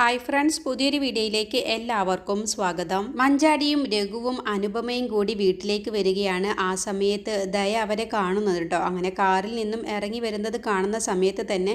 Hi friends പുതിയൊരു വീഡിയോയിലേക്ക് എല്ലാവർക്കും സ്വാഗതം. മഞ്ചാടിയും രഘുവും അനുപമയും കൂടി വീട്ടിലേക്ക് വരികയാണ്. ആ സമയത്ത് ദയ അവരെ കാണുന്നത് കേട്ടോ. അങ്ങനെ കാറിൽ നിന്നും ഇറങ്ങി വരുന്നത് കാണുന്ന സമയത്ത് തന്നെ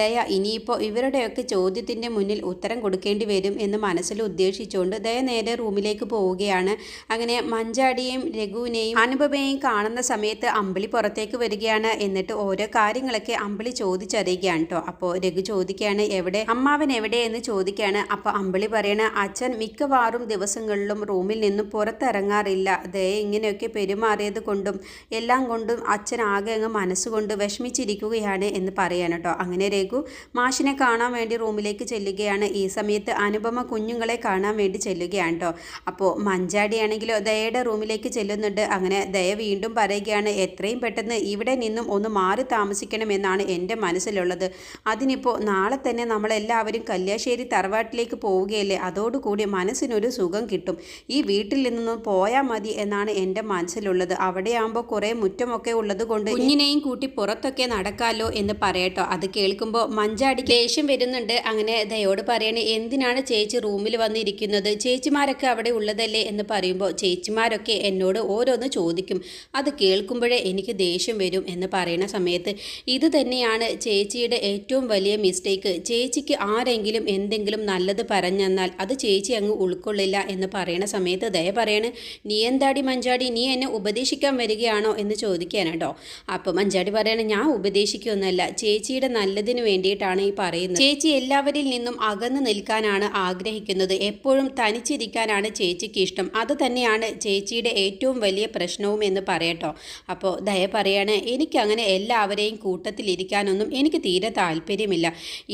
ദയ ഇനിയിപ്പോൾ ഇവരുടെയൊക്കെ ചോദ്യത്തിന്റെ മുന്നിൽ ഉത്തരം കൊടുക്കേണ്ടി വരും എന്ന് മനസ്സിൽ ഉദ്ദേശിച്ചുകൊണ്ട് ദയ നേരെ റൂമിലേക്ക് പോവുകയാണ്. അങ്ങനെ മഞ്ചാടിയെയും രഘുവിനെയും അനുപമയെയും കാണുന്ന സമയത്ത് അമ്പിളി പുറത്തേക്ക് വരികയാണ്. എന്നിട്ട് ഓരോ കാര്യങ്ങളൊക്കെ അമ്പിളി ചോദിച്ചറിയുകയാണ് കേട്ടോ. അപ്പോൾ രഘു ചോദിക്കുകയാണ് എവിടെ? അമ്മാവൻ എവിടെ? എന്ന് ചോദിക്കുകയാണ് അപ്പോൾ അമ്പിളി പറയണ അച്ഛൻ മിക്കവാറും ദിവസങ്ങളിലും റൂമിൽ നിന്നും പുറത്തിറങ്ങാറില്ല. ദയ ഇങ്ങനെയൊക്കെ പെരുമാറിയത് കൊണ്ടും എല്ലാം കൊണ്ടും അച്ഛൻ ആകെ അങ്ങ് മനസ്സുകൊണ്ട് വിഷമിച്ചിരിക്കുകയാണ് എന്ന് പറയാൻ കേട്ടോ അങ്ങനെ രഘു മാഷിനെ കാണാൻ വേണ്ടി റൂമിലേക്ക് ചെല്ലുകയാണ്. ഈ സമയത്ത് അനുപമ കുഞ്ഞുങ്ങളെ കാണാൻ വേണ്ടി ചെല്ലുകയാണ് കേട്ടോ അപ്പോൾ മഞ്ചാടിയാണെങ്കിലോ ദയയുടെ റൂമിലേക്ക് ചെല്ലുന്നുണ്ട്. അങ്ങനെ ദയ വീണ്ടും പറയുകയാണ് എത്രയും പെട്ടെന്ന് ഇവിടെ നിന്നും ഒന്ന് മാറി താമസിക്കണമെന്നാണ് എന്റെ മനസ്സിലുള്ളത്. അതിനിപ്പോൾ നാളെ തന്നെ നമ്മളെല്ലാവരും കല്യാശ്ശേരി തറവാട്ടിലേക്ക് പോവുകയല്ലേ? അതോടുകൂടി മനസ്സിനൊരു സുഖം കിട്ടും. ഈ വീട്ടിൽ നിന്നും പോയാൽ മതി എന്നാണ് എന്റെ മനസ്സിലുള്ളത്. അവിടെയാകുമ്പോൾ കുറേ മുറ്റമൊക്കെ ഉള്ളത് കൊണ്ട് കുഞ്ഞിനെയും കൂട്ടി പുറത്തൊക്കെ നടക്കാലോ എന്ന് പറയട്ടോ. അത് കേൾക്കുമ്പോൾ മഞ്ചാടി ദേഷ്യം വരുന്നുണ്ട്. അങ്ങനെ ദയോട് പറയണേ എന്തിനാണ് ചേച്ചി റൂമിൽ വന്നിരിക്കുന്നത്? ചേച്ചിമാരൊക്കെ അവിടെ ഉള്ളതല്ലേ? എന്ന് പറയുമ്പോൾ ചേച്ചിമാരൊക്കെ എന്നോട് ഓരോന്ന് ചോദിക്കും. അത് കേൾക്കുമ്പോഴേ എനിക്ക് ദേഷ്യം വരും എന്ന് പറയുന്ന സമയത്ത് ഇത് തന്നെയാണ് ചേച്ചിയുടെ ഏറ്റവും വലിയ മിസ്റ്റേക്ക്. ചേച്ചിക്ക് ആരെങ്കിലും എന്തെങ്കിലും നല്ലത് പറഞ്ഞെന്നാൽ അത് ചേച്ചി അങ്ങ് ഉൾക്കൊള്ളില്ല എന്ന് പറയുന്ന സമയത്ത് ദയ പറയണ് നീ എന്താടി മഞ്ചാടി നീ എന്നെ ഉപദേശിക്കാൻ വരികയാണോ? എന്ന് ചോദിക്കാനാട്ടോ അപ്പോൾ മഞ്ചാടി പറയണ ഞാൻ ഉപദേശിക്കൊന്നുമല്ല ചേച്ചിയുടെ നല്ലതിന് വേണ്ടിയിട്ടാണ് ഈ പറയുന്നത്. ചേച്ചി എല്ലാവരിൽ നിന്നും അകന്നു നിൽക്കാനാണ് ആഗ്രഹിക്കുന്നത്. എപ്പോഴും തനിച്ചിരിക്കാനാണ് ചേച്ചിക്ക് ഇഷ്ടം. അത് തന്നെയാണ് ചേച്ചിയുടെ ഏറ്റവും വലിയ പ്രശ്നവും എന്ന് പറയട്ടോ. അപ്പോൾ ദയ പറയാണ് എനിക്കങ്ങനെ എല്ലാവരെയും കൂട്ടത്തിലിരിക്കാനൊന്നും എനിക്ക് തീരെ താല്പര്യമില്ല.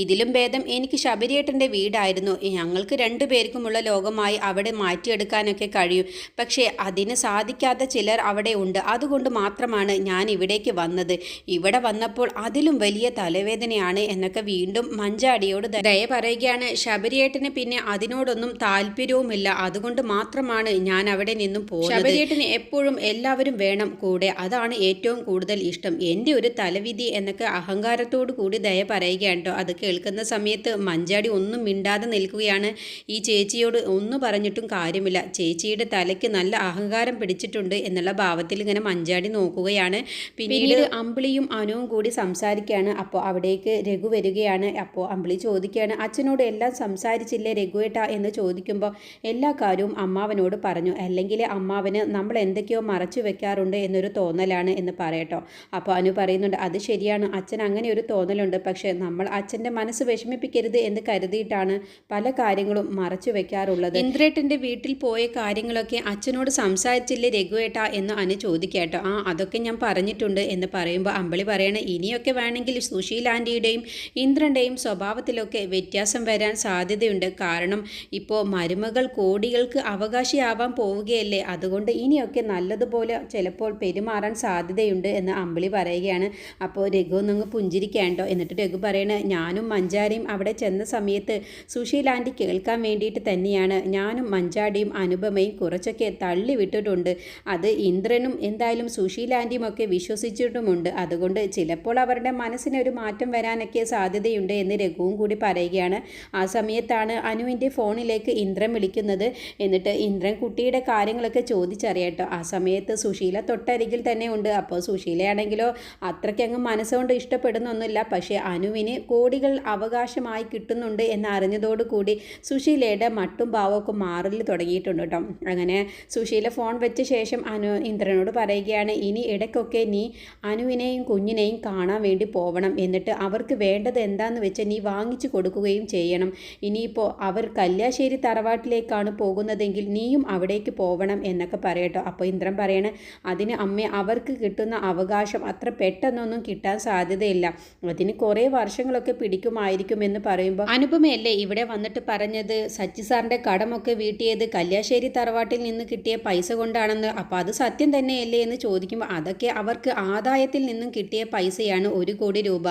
ഇതിലും ഭേദം എനിക്ക് ശബരിയേട്ടന്റെ വീടായിരുന്നു. ഞങ്ങൾക്ക് രണ്ടു പേർക്കുമുള്ള ലോകമായി അവിടെ മാറ്റിയെടുക്കാനൊക്കെ കഴിയും. പക്ഷേ അതിന് സാധിക്കാത്ത ചിലർ അവിടെ ഉണ്ട്. അതുകൊണ്ട് മാത്രമാണ് ഞാൻ ഇവിടേക്ക് വന്നത്. ഇവിടെ വന്നപ്പോൾ അതിലും വലിയ തലവേദനയാണ് എന്നൊക്കെ വീണ്ടും മഞ്ചാടിയോട് ദയ പറയുകയാണ്. ശബരിയേട്ടന് പിന്നെ അതിനോടൊന്നും താല്പര്യവുമില്ല. അതുകൊണ്ട് മാത്രമാണ് ഞാൻ അവിടെ നിന്നും പോകുന്നത്. ശബരിയേട്ടന് എപ്പോഴും എല്ലാവരും വേണം കൂടെ. അതാണ് ഏറ്റവും കൂടുതൽ ഇഷ്ടം. എന്റെ ഒരു തലവിധി എന്നൊക്കെ അഹങ്കാരത്തോടു കൂടി ദയ പറയുകയാണ് കേട്ടോ അത് കേൾക്കുന്ന സമയത്ത് മഞ്ചാടി ഒന്നും മിണ്ടാതെ നിൽക്കുകയാണ്. ഈ ചേച്ചിയോട് ഒന്നും പറഞ്ഞിട്ടും കാര്യമില്ല. ചേച്ചിയുടെ തലയ്ക്ക് നല്ല അഹങ്കാരം പിടിച്ചിട്ടുണ്ട് എന്നുള്ള ഭാവത്തിൽ ഇങ്ങനെ മഞ്ചാടി നോക്കുകയാണ്. പിന്നീട് അമ്പിളിയും അനുവും കൂടി സംസാരിക്കുകയാണ്. അപ്പോൾ അവിടേക്ക് രഘു വരികയാണ്. അപ്പോൾ അമ്പിളി ചോദിക്കുകയാണ് അച്ഛനോട് എല്ലാം സംസാരിച്ചില്ലേ രഘുവേട്ട? എന്ന് ചോദിക്കുമ്പോൾ എല്ലാ കാര്യവും അമ്മാവനോട് പറഞ്ഞു. അല്ലെങ്കിൽ അമ്മാവന് നമ്മൾ എന്തൊക്കെയോ മറച്ചു വെക്കാറുണ്ട് എന്നൊരു തോന്നലാണ് എന്ന് പറയട്ടോ. അപ്പോൾ അനു പറയുന്നുണ്ട് അത് ശരിയാണ്. അച്ഛൻ അങ്ങനെ ഒരു തോന്നലുണ്ട്. പക്ഷേ നമ്മൾ അച്ഛന്റെ മനസ്സ് വിഷമിപ്പിക്കരുത് എന്ന് കരുതിയിട്ടാണ് പല കാര്യങ്ങളും മറച്ചു വെക്കാറുള്ളത്. ഇന്ദ്രേട്ടന്റെ വീട്ടിൽ പോയ കാര്യങ്ങളൊക്കെ അച്ഛനോട് സംസാരിച്ചില്ലേ രഘുവേട്ട എന്ന് അനു ചോദിക്കേട്ടോ. ആ അതൊക്കെ ഞാൻ പറഞ്ഞിട്ടുണ്ട് എന്ന് പറയുമ്പോൾ അമ്പിളി പറയണ ഇനിയൊക്കെ വേണമെങ്കിൽ സുശീൽ ആന്റിയുടെയും ഇന്ദ്രന്റെയും സ്വഭാവത്തിലൊക്കെ വ്യത്യാസം വരാൻ സാധ്യതയുണ്ട്. കാരണം ഇപ്പോൾ മരുമകൾ കോടികൾക്ക് അവകാശിയാവാൻ പോവുകയല്ലേ. അതുകൊണ്ട് ഇനിയൊക്കെ നല്ലതുപോലെ ചിലപ്പോൾ പെരുമാറാൻ സാധ്യതയുണ്ട് എന്ന് അമ്പിളി പറയുകയാണ്. അപ്പോൾ രഘു ഒന്നങ്ങ് പുഞ്ചിരിക്കേണ്ടോ എന്നിട്ട് രഘു പറയണ ഞാനും മഞ്ചാരിയും അവിടെ ചെന്ന സമയത്ത് സുശീൽ കേൾക്കാൻ വേണ്ടിയിട്ട് തന്നെയാണ്. ഞാനും മഞ്ചാടിയും അനുപമയും കുറച്ചൊക്കെ തള്ളി വിട്ടിട്ടുണ്ട് അത് ഇന്ദ്രനും എന്തായാലും സുശീൽ ആന്റിയും ഒക്കെ വിശ്വസിച്ചിട്ടുമുണ്ട്. അതുകൊണ്ട് ചിലപ്പോൾ അവരുടെ മനസ്സിനൊരു മാറ്റം വരാനൊക്കെ സാധ്യതയുണ്ട് എന്ന് രഘുവും കൂടി പറയുകയാണ്. ആ സമയത്താണ് അനുവിന്റെ ഫോണിലേക്ക് ഇന്ദ്രൻ വിളിക്കുന്നത്. എന്നിട്ട് ഇന്ദ്രൻ കുട്ടിയുടെ കാര്യങ്ങളൊക്കെ ചോദിച്ചറിയട്ടോ. ആ സമയത്ത് സുശീല തൊട്ടരികിൽ തന്നെ ഉണ്ട്. അപ്പോൾ സുശീലയാണെങ്കിലോ അത്രയ്ക്കങ്ങ് മനസ്സുകൊണ്ട് ഇഷ്ടപ്പെടുന്നൊന്നുമില്ല. പക്ഷേ അനുവിന് കോടികൾ അവകാശമായി കിട്ടുന്നുണ്ട് എന്ന് അറിഞ്ഞതോടുകൂടി സുശീലയുടെ മട്ടും ഭാവമൊക്കെ മാറൽ തുടങ്ങിയിട്ടുണ്ട് കേട്ടോ. അങ്ങനെ സുശീല ഫോൺ വെച്ച ശേഷം അനു ഇന്ദ്രനോട് പറയുകയാണ് ഇനി ഇടയ്ക്കൊക്കെ നീ അനുവിനെയും കുഞ്ഞിനെയും കാണാൻ വേണ്ടി പോവണം. എന്നിട്ട് അവർക്ക് വേണ്ടത് എന്താണെന്ന് വെച്ചാൽ നീ വാങ്ങിച്ചു കൊടുക്കുകയും ചെയ്യണം. ഇനിയിപ്പോൾ അവർ കല്യാശ്ശേരി തറവാട്ടിലേക്കാണ് പോകുന്നതെങ്കിൽ നീയും അവിടേക്ക് പോവണം എന്നൊക്കെ പറയട്ടോ അപ്പോൾ ഇന്ദ്രൻ പറയണേ അതിന് അമ്മ അവർക്ക് കിട്ടുന്ന അവകാശം അത്ര പെട്ടെന്നൊന്നും കിട്ടാൻ സാധ്യതയില്ല. അതിന് കുറേ വർഷങ്ങളൊക്കെ പിടിക്കുമായിരിക്കും എന്ന് പറയുമ്പോൾ അനുപമയല്ലേ ഇവിടെ വന്നിട്ട് പറഞ്ഞത് സച്ചി സാറിന്റെ കടമൊക്കെ വീട്ടിയത് കല്യാശ്ശേരി തറവാട്ടിൽ നിന്ന് കിട്ടിയ പൈസ കൊണ്ടാണെന്ന്. അപ്പോൾ അത് സത്യം തന്നെയല്ലേ എന്ന് ചോദിക്കുമ്പോൾ അതൊക്കെ അവർക്ക് ആദായത്തിൽ നിന്നും കിട്ടിയ പൈസയാണ് ഒരു കോടി രൂപ.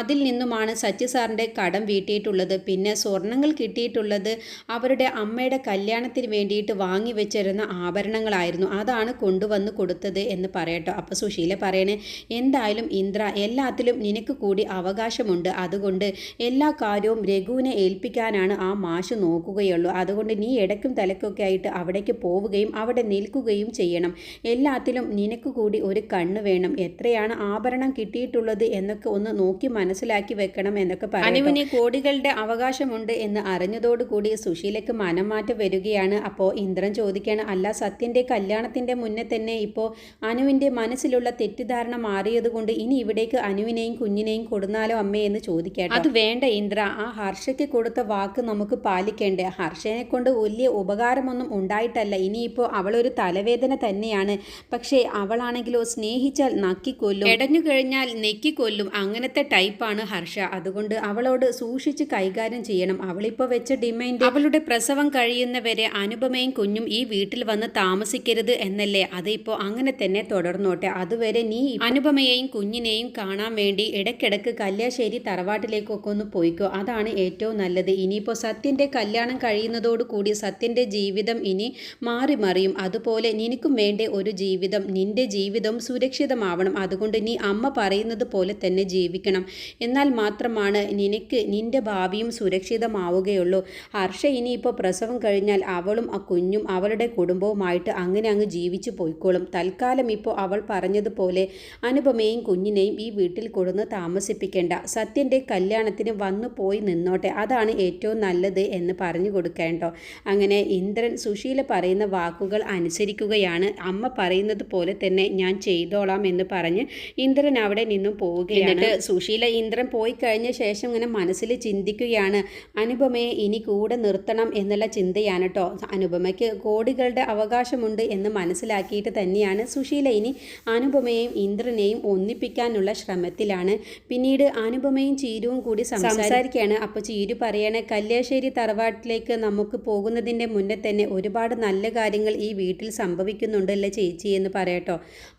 അതിൽ നിന്നുമാണ് സച്ചി സാറിന്റെ കടം വീട്ടിയിട്ടുള്ളത്. പിന്നെ സ്വർണങ്ങൾ കിട്ടിയിട്ടുള്ളത് അവരുടെ അമ്മയുടെ കല്യാണത്തിന് വേണ്ടിയിട്ട് വാങ്ങി വെച്ചിരുന്ന ആഭരണങ്ങളായിരുന്നു. അതാണ് കൊണ്ടുവന്ന് കൊടുത്തത് എന്ന് പറയട്ടോ. അപ്പോൾ സുശീല പറയണേ എന്തായാലും ഇന്ദ്ര എല്ലാത്തിലും നിനക്ക് കൂടി അവകാശമുണ്ട്. അതുകൊണ്ട് എല്ലാ കാര്യവും രഘുവിനെ ഏൽപ്പിക്കാനാണ് ആ മാഷ് നോക്കുകയുള്ളൂ. അതുകൊണ്ട് നീ ഇടയ്ക്കും തലക്കൊക്കെ ആയിട്ട് അവിടേക്ക് പോവുകയും അവിടെ നിൽക്കുകയും ചെയ്യണം. എല്ലാത്തിലും നിനക്ക് കൂടി ഒരു കണ്ണ് വേണം. എത്രയാണ് ആഭരണം കിട്ടിയിട്ടുള്ളത് എന്നൊക്കെ ഒന്ന് നോക്കി മനസ്സിലാക്കി വെക്കണം എന്നൊക്കെ പറഞ്ഞു അനുവിന് കോടികളുടെ അവകാശമുണ്ട് എന്ന് അറിഞ്ഞതോടുകൂടി സുശീലയ്ക്ക് മനംമാറ്റം വരികയാണ്. അപ്പോൾ ഇന്ദ്രൻ ചോദിക്കുകയാണ് അല്ല സത്യന്റെ കല്യാണത്തിന്റെ മുന്നേ തന്നെ ഇപ്പോൾ അനുവിന്റെ മനസ്സിലുള്ള തെറ്റിദ്ധാരണ മാറിയതുകൊണ്ട് ഇനി ഇവിടേക്ക് അനുവിനെയും കുഞ്ഞിനെയും കൊടുന്നാലോ അമ്മേ? എന്ന് ചോദിക്കട്ടെ. അത് വേണ്ട ഇന്ദ്ര. ആ ഹർഷയ്ക്ക് കൊടുത്ത വാക്ക് നമുക്ക് പാലിക്കേണ്ടേ? ഹർഷനെ കൊണ്ട് വലിയ ഉപകാരമൊന്നും ഉണ്ടായിട്ടല്ല. ഇനിയിപ്പോൾ അവളൊരു തലവേദന തന്നെയാണ്. പക്ഷേ അവളാണെങ്കിലോ സ്നേഹിച്ചാൽ നക്കിക്കൊല്ലും. ഇടഞ്ഞു കഴിഞ്ഞാൽ നെക്കിക്കൊല്ലും. അങ്ങനത്തെ ടൈപ്പാണ് ഹർഷ. അതുകൊണ്ട് അവളോട് സൂക്ഷിച്ച് കൈകാര്യം ചെയ്യണം. അവളിപ്പോൾ വെച്ച ഡിമാൻഡ് അവളുടെ പ്രസവം കഴിയുന്നവരെ അനുപമയും കുഞ്ഞും ഈ വീട്ടിൽ വന്ന് താമസിക്കരുത് എന്നല്ലേ? അതിപ്പോൾ അങ്ങനെ തന്നെ തുടർന്നോട്ടെ. അതുവരെ നീ അനുപമയെയും കുഞ്ഞിനെയും കാണാൻ വേണ്ടി ഇടയ്ക്കിടയ്ക്ക് കല്യാശ്ശേരി തറവാട്ടിലേക്കൊക്കെ ഒന്ന് പോയിക്കോ. അതാണ് ഏറ്റവും നല്ലത്. ഇനിയിപ്പോൾ സത്യന്റെ കല്യാണം കഴിയുന്നതോടുകൂടി സത്യന്റെ ജീവിതം ഇനി മാറി മറിയും. അതുപോലെ നിനക്കും വേണ്ട ഒരു ജീവിതം. നിന്റെ ജീവിതം സുരക്ഷിതമാവണം. അതുകൊണ്ട് നീ അമ്മ പറയുന്നത് പോലെ തന്നെ ജീവിക്കണം. എന്നാൽ മാത്രമാണ് നിനക്ക് നിന്റെ ഭാവിയും സുരക്ഷിതമാവുകയുള്ളൂ. ഹർഷ ഇനിയിപ്പോൾ പ്രസവം കഴിഞ്ഞാൽ അവളും ആ കുഞ്ഞും അവളുടെ കുടുംബവുമായിട്ട് അങ്ങനെ അങ്ങ് ജീവിച്ചു പോയിക്കോളും. തൽക്കാലം ഇപ്പോൾ അവൾ പറഞ്ഞതുപോലെ അനുപമയും കുഞ്ഞിനെയും ഈ വീട്ടിൽ കൊടുന്ന് താമസിപ്പിക്കേണ്ട. സത്യന്റെ കല്യാണത്തിന് വന്നു പോയി നിന്നോട്ടെ. അതാണ് ഏറ്റവും നല്ലത് എന്ന് പറഞ്ഞു കൊടുക്കേണ്ടോ അങ്ങനെ ഇന്ദ്രൻ സുശീല പറയുന്ന വാക്കുകൾ അനുസരിക്കുകയാണ്. അമ്മ പറയുന്നത് പോലെ തന്നെ ഞാൻ ചെയ്തോളാം എന്ന് പറഞ്ഞ് ഇന്ദ്രൻ അവിടെ നിന്നും പോവുകയാണ്. എന്നിട്ട് സുശീല ഇന്ദ്രൻ പോയി കഴിഞ്ഞ ശേഷം ഇങ്ങനെ മനസ്സിൽ ചിന്തിക്കുകയാണ്. അനുപമയെ ഇനി കൂടെ നിർത്തണം എന്നുള്ള ചിന്തയാണ് കേട്ടോ. അനുപമയ്ക്ക് കോടികളുടെ അവകാശമുണ്ട് എന്ന് മനസ്സിലാക്കിയിട്ട് തന്നെയാണ് സുശീല ഇനി അനുപമയെയും ഇന്ദ്രനെയും ഒന്നിപ്പിക്കാനുള്ള ശ്രമത്തിലാണ്. പിന്നീട് അനുപമയും ചീരുവും കൂടി സംസാരിക്കുകയാണ്. അപ്പോൾ ചീരു പറയണേ കല്യാശ്ശേരി തറവാട്ടിലേക്ക് നമുക്ക് പോകുന്നതിന്റെ മുന്നേ തന്നെ ഒരുപാട് നല്ല കാര്യങ്ങൾ ഈ വീട്ടിൽ സംഭവിക്കുന്നുണ്ടല്ലേ ചേച്ചി എന്ന് പറയട്ടോ.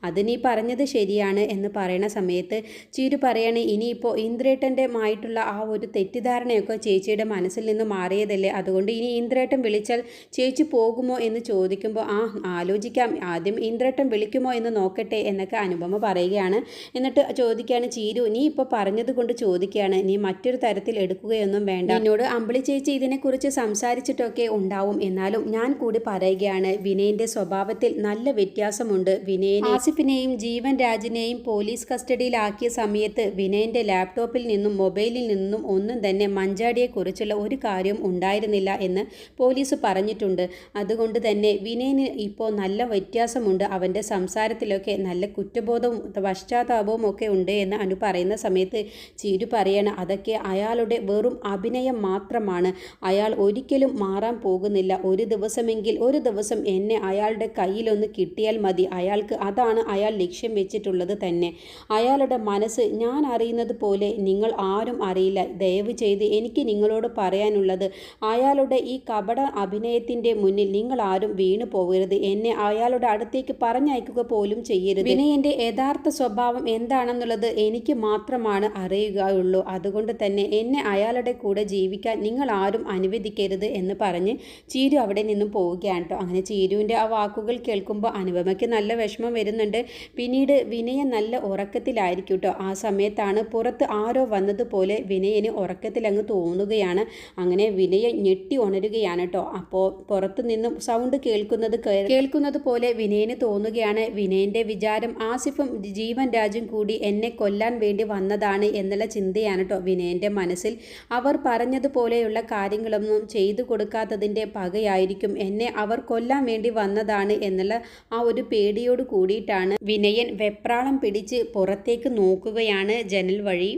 അത് നീ പറഞ്ഞത് ശരിയാണ് എന്ന് പറയണ സമയത്ത് ചീരു പറയണേ ഇനിയിപ്പോൾ ഇന്ദ്രേട്ടന്റെ ആയിട്ടുള്ള ആ ഒരു തെറ്റിദ്ധാരണയൊക്കെ ചേച്ചിയുടെ മനസ്സിൽ നിന്ന് മാറിയതല്ലേ? അതുകൊണ്ട് ഇനി ഇന്ദ്രേട്ടൻ വിളിച്ചാൽ ചേച്ചി പോകുമോ എന്ന് ചോദിക്കുമ്പോൾ ആ ആലോചിക്കാം. ആദ്യം ഇന്ദ്രേട്ടൻ വിളിക്കുമോ എന്ന് നോക്കട്ടെ എന്നൊക്കെ അനുപമ പറയുകയാണ്. എന്നിട്ട് ചോദിക്കുകയാണ് ചീരു നീ ഇപ്പോൾ പറഞ്ഞത് കൊണ്ട് ചോദിക്കുകയാണ്. നീ മറ്റൊരു തരത്തിൽ എടുക്കുകയൊന്നും വേണ്ട. എന്നോട് അമ്പിളി ചേച്ചി ഇതിനെക്കുറിച്ച് സംസാരിച്ചിട്ടൊക്കെ ഉണ്ടാവും. എന്നാലും ഞാൻ കൂടി പറയുകയാണ് വിനയന്റെ സ്വഭാവത്തിൽ നല്ല വ്യത്യാസമുണ്ട്. വിനയനെ ആസിഫിനെയും ജീവൻ രാജിനെയും പോലീസ് കസ്റ്റഡിയിലാക്കിയ സമയത്ത് വിനയന്റെ ലാപ്ടോപ്പിൽ നിന്നും മൊബൈലിൽ നിന്നും ഒന്നും തന്നെ മഞ്ചാടിയെക്കുറിച്ചുള്ള ഒരു കാര്യവും ഉണ്ടായിരുന്നില്ല എന്ന് പോലീസ് പറഞ്ഞിട്ടുണ്ട്. അതുകൊണ്ട് തന്നെ വിനയന് ഇപ്പോൾ നല്ല വ്യത്യാസമുണ്ട്. അവന്റെ സംസാരത്തിലൊക്കെ നല്ല കുറ്റബോധവും പശ്ചാത്താപവും ഒക്കെ ഉണ്ട് എന്ന് അനു പറയുന്ന സമയത്ത് ചിരു പറയണം. അതൊക്കെ അയാളുടെ വെറും അഭിനയം മാത്രമാണ്. അയാൾ ഒരിക്കലും മാറാൻ പോകുന്നില്ല. ഒരു ദിവസമെങ്കിൽ ഒരു ദിവസം എന്നെ അയാളുടെ കയ്യിലൊന്ന് കിട്ടിയാൽ മതി. അയാൾക്ക് അതാണ് അയാൾ ലക്ഷ്യം വെച്ചിട്ടുള്ളത് തന്നെ. അയാളുടെ മനസ്സ് ഞാൻ അറിയുന്നത് പോലെ നിങ്ങൾ ആരും അറിയില്ല. ദയവ് ചെയ്ത് എനിക്ക് നിങ്ങളോട് പറയാനുള്ളത് അയാളുടെ ഈ കപട അഭിനയത്തിന്റെ മുന്നിൽ നിങ്ങൾ ആരും വീണു പോകരുത്. എന്നെ അയാളുടെ അടുത്തേക്ക് പറഞ്ഞയക്കുക പോലും ചെയ്യരുത്. വിനയന്റെ യഥാർത്ഥ സ്വഭാവം എന്താണെന്നുള്ളത് എനിക്ക് മാത്രമാണ് അറിയുകയുള്ളൂ. അതുകൊണ്ട് തന്നെ എന്നെ അയാളുടെ കൂടെ ജീവിക്കാൻ നിങ്ങൾ ആരും അനുവദിക്കരുത് എന്ന് പറഞ്ഞ് ചീരു അവിടെ നിന്നും പോവുകയാണ് കേട്ടോ അങ്ങനെ ചീരുവിന്റെ ആ വാക്കുകൾ കേൾക്കുമ്പോൾ അനുപമയ്ക്ക് നല്ല വിഷമം വരുന്നുണ്ട്. പിന്നീട് വിനയൻ നല്ല ഉറക്കത്തിലായിരിക്കും കേട്ടോ ആ സമയത്താണ് പുറത്ത് ആരോ വന്നതുപോലെ വിനയന് ഉറക്കത്തിലങ്ങ് തോന്നുകയാണ്. അങ്ങനെ വിനയൻ ഞെട്ടി ഉണരുകയാണ് കേട്ടോ അപ്പോൾ പുറത്തു നിന്നും സൗണ്ട് കേൾക്കുന്നത് കേൾക്കുന്നത് പോലെ വിനയന് തോന്നുകയാണ്. വിനയന്റെ വിചാരം ആസിഫും ജീവൻ രാജും കൂടി എന്നെ കൊല്ലാൻ വേണ്ടി വന്നതാണ് എന്നുള്ള ചിന്തയാണ് കേട്ടോ വിനയന്റെ മനസ്സിൽ. അവർ പറഞ്ഞതുപോലെയുള്ള കാര്യങ്ങളൊന്നും ചെയ്തു കൊടുക്കാത്തതിന്റെ പകയായിരിക്കും എന്നെ അവർ കൊല്ലാൻ വേണ്ടി വന്നതാണ് എന്നുള്ള ആ ഒരു പേടിയോട് കൂടിയിട്ടാണ് വിനയൻ വെപ്രാളം പിടിച്ച് പുറത്തേക്ക് നോക്കുകയാണ് ജനൽ വഴി.